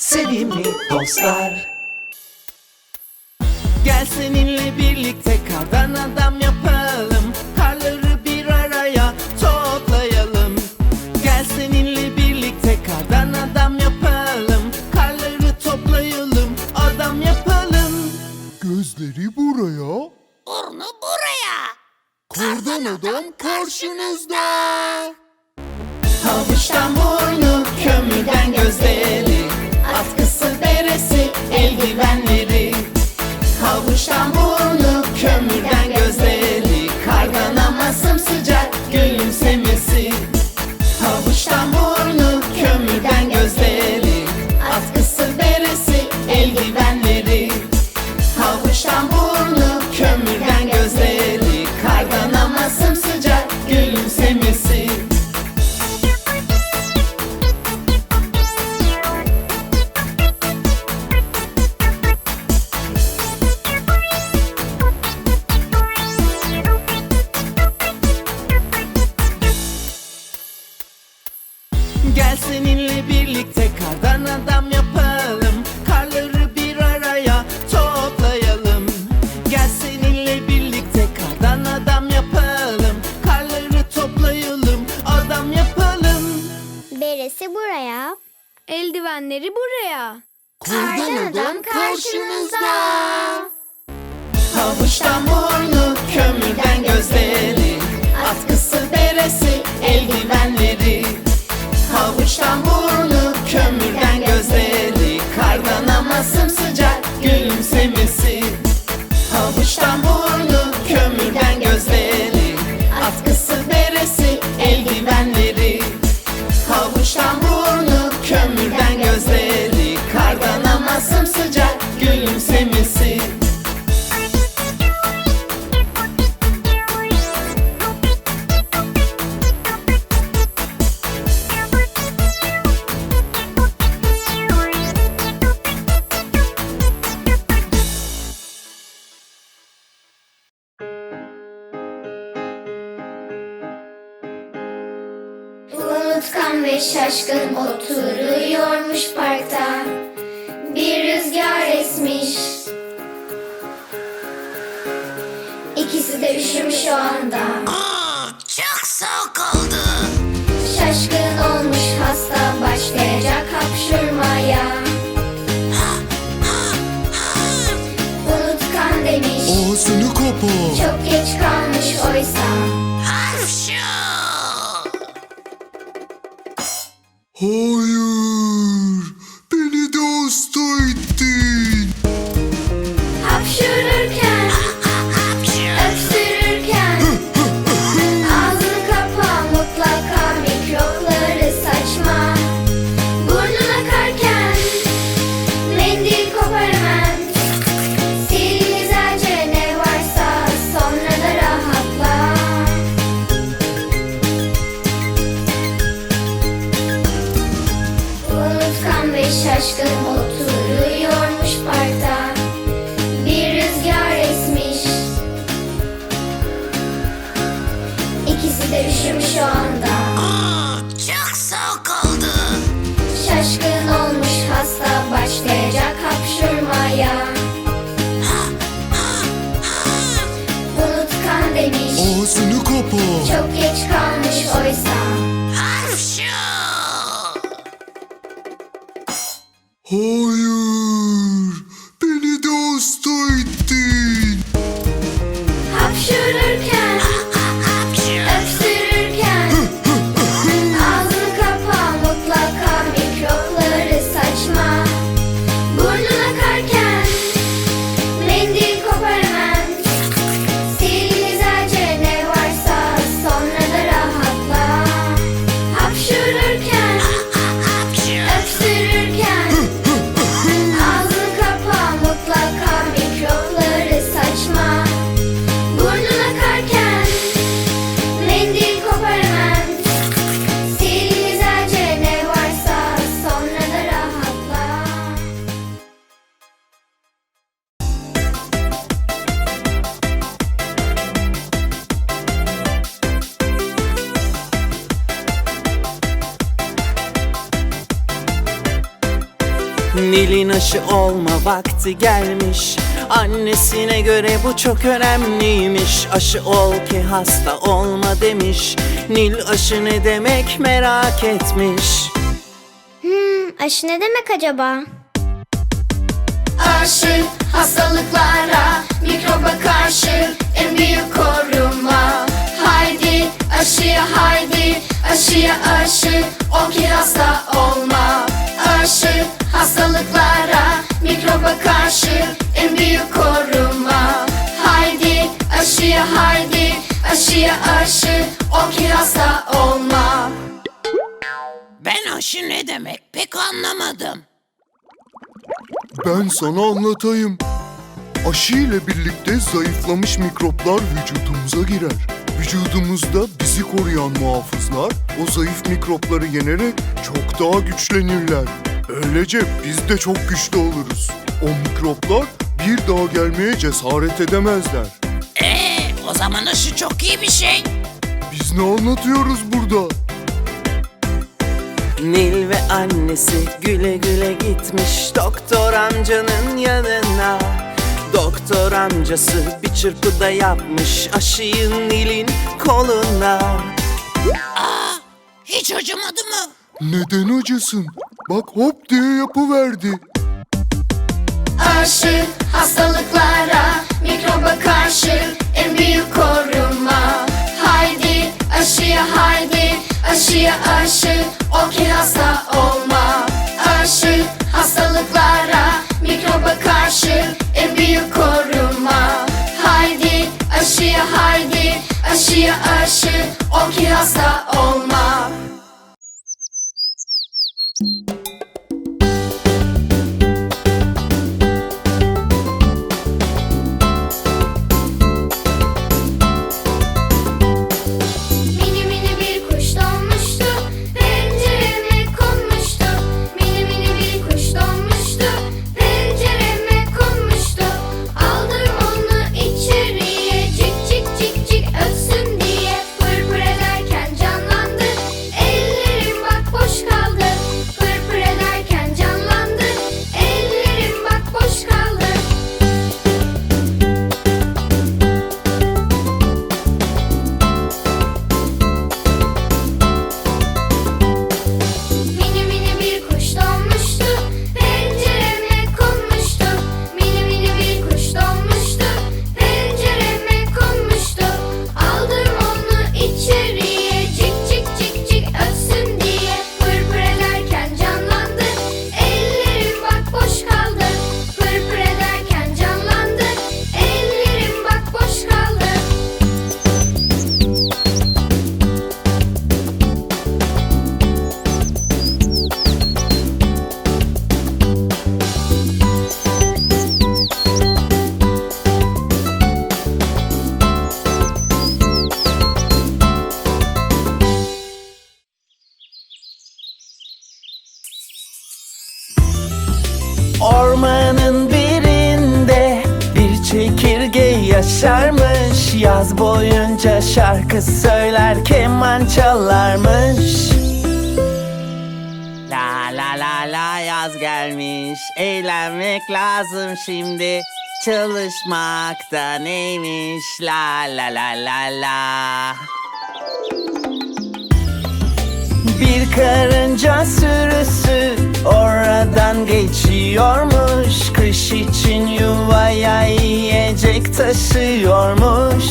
Sevimli dostlar. Gel seninle birlikte kardan adam yapalım. Karları bir araya toplayalım. Gel seninle birlikte kardan adam yapalım. Karları toplayalım adam yapalım. Gözleri buraya, Burnu buraya. kardan adam karşınızda. Havuçtan burnu, adam yapalım Karları toplayalım adam yapalım Beresi buraya. Eldivenleri buraya. Kardan adam karşınızda. Havuçtan burnu, kömürden gözleri Atkısı beresi, eldivenleri Havuçtan burnu, kömürden gözleri Kardan ama sımsıcak gülümsemesi şaşkın oturuyormuş parkta. Bir rüzgar esmiş. İkisi de üşümüş o anda. Hayır, İkisi de üşümüş o anda Aa, çok soğuk oldu. Şaşkın olmuş hasta başlayacak hapşurmaya Unutkan demiş Ağzını kapa. Çok geç kalmış oysa Hapşu. Hayır, beni de hasta aşı olma vakti gelmiş Annesine göre bu çok önemliymiş Aşı ol ki hasta olma demiş Nil aşı ne demek merak etmiş Hmm, aşı ne demek acaba? Aşı hastalıklara, mikroba karşı en büyük koruma. Haydi aşıya haydi, aşıya aşı, ol ki hasta olma. Ben aşı ne demek pek anlamadım. Ben sana anlatayım. Aşı ile birlikte zayıflamış mikroplar vücudumuza girer. Vücudumuzda bizi koruyan muhafızlar o zayıf mikropları yenerek çok daha güçlenirler. Böylece biz de çok güçlü oluruz. O mikroplar bir daha gelmeye cesaret edemezler. Ee, o zaman aşı çok iyi bir şey. Biz ne anlatıyoruz burada? Nil ve annesi güle güle gitmiş doktor amcanın yanına Doktor amcası bir çırpıda yapmış aşıyı Nil'in koluna Hiç acımadı mı? Neden acısın? Bak hop diye yapıverdi. Aşı hastalıklara, mikroba karşı en büyük koruma. Haydi aşıya haydi, aşıya aşı, ol ki hasta olma. Aşı hastalıklara, mikroba karşı en büyük koruma. Haydi aşıya haydi, aşıya aşı, ol ki hasta olma. Yaşarmış. Yaz boyunca şarkı söyler keman çalarmış. La la la la yaz gelmiş. Eğlenmek lazım şimdi. Çalışmak da neymiş? La la la la la. Bir karınca sürüsü oradan geçiyormuş Kış için yuvaya yiyecek taşıyormuş.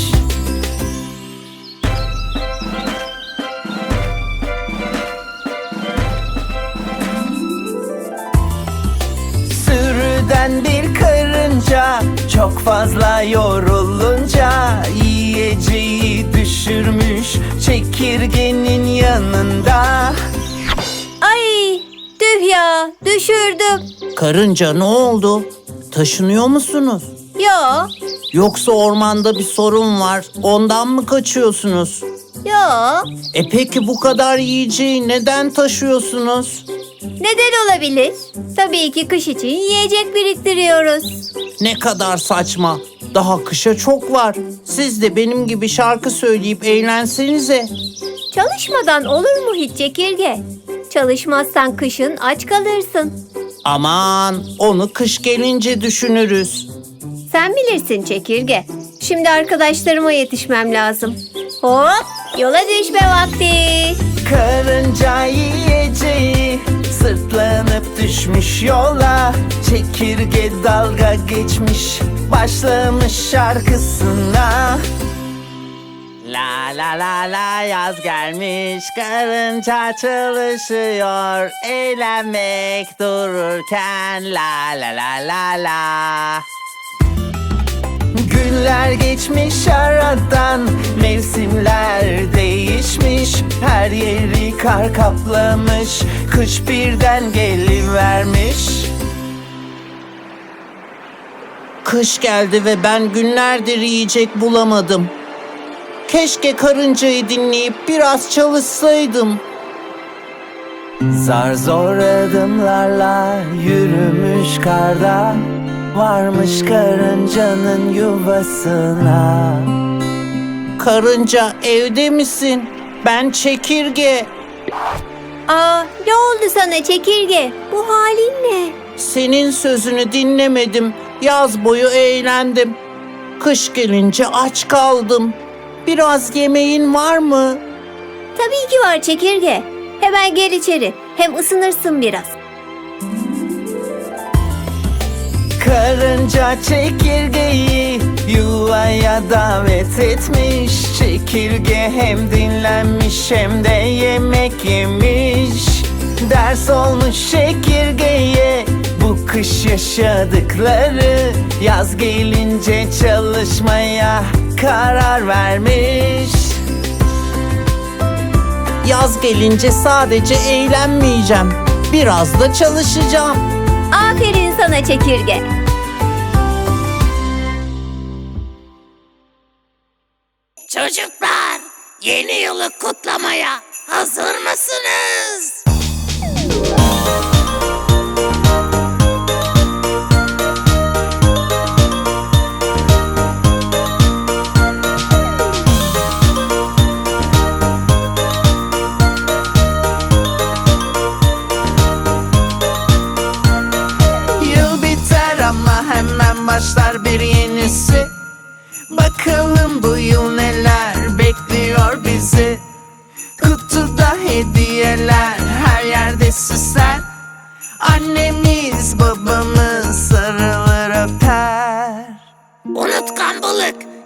Sürüden bir karınca çok fazla yorulunca Yiyeceği düşürmüş çekirgenin yanında düşürdüm. Karınca ne oldu? Taşınıyor musunuz? Yo Yoksa ormanda bir sorun var ondan mı kaçıyorsunuz? yo E peki bu kadar yiyeceği neden taşıyorsunuz? neden olabilir? Tabii ki kış için yiyecek biriktiriyoruz. Ne kadar saçma. Daha kışa çok var. Siz de benim gibi şarkı söyleyip eğlensenize. Çalışmadan olur mu hiç çekirge? Çalışmazsan kışın aç kalırsın. Aman onu kış gelince düşünürüz. Sen bilirsin çekirge. Şimdi arkadaşlarıma yetişmem lazım. Hop yola düşme vakti. Karınca yiyeceği sırtlanıp düşmüş yola Çekirge dalga geçmiş başlamış şarkısına La la la la yaz gelmiş karınca çalışıyor Eğlenmek dururken la la la la la. Günler geçmiş aradan Mevsimler değişmiş. Her yeri kar kaplamış Kış birden gelivermiş. Kış geldi ve ben günlerdir yiyecek bulamadım Keşke karıncayı dinleyip biraz çalışsaydım Zar zor adımlarla yürümüş karda Varmış karıncanın yuvasına Karınca evde misin? Ben çekirge Aa ne oldu sana çekirge? Bu halin ne? Senin sözünü dinlemedim Yaz boyu eğlendim Kış gelince aç kaldım Biraz yemeğin var mı? Tabii ki var çekirge. Hemen gel içeri. Hem ısınırsın biraz. Karınca çekirgeyi yuvaya davet etmiş Çekirge hem dinlenmiş hem de yemek yemiş Ders olmuş çekirgeye bu kış yaşadıkları Yaz gelince çalışmaya karar vermiş Yaz gelince sadece eğlenmeyeceğim Biraz da çalışacağım Aferin sana çekirge. Çocuklar, yeni yılı kutlamaya hazır mısınız?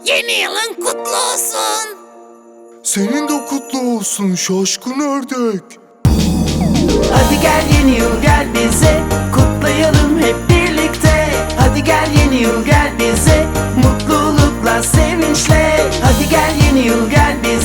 Yeni yılın kutlu olsun. Senin de kutlu olsun şaşkın ördek. Hadi gel yeni yıl gel bize. Kutlayalım hep birlikte. Hadi gel yeni yıl gel bize. Mutlulukla sevinçle. Hadi gel yeni yıl gel bize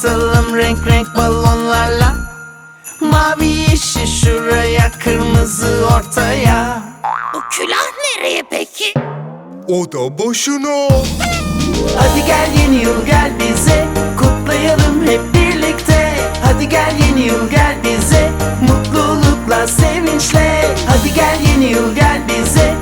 atalım renk renk balonlarla. Mavi yeşil şuraya kırmızı ortaya. Bu külah nereye peki? O da boşuna. Hadi gel yeni yıl gel bize. Kutlayalım hep birlikte. Hadi gel yeni yıl gel bize. Mutlulukla sevinçle. Hadi gel yeni yıl gel bize.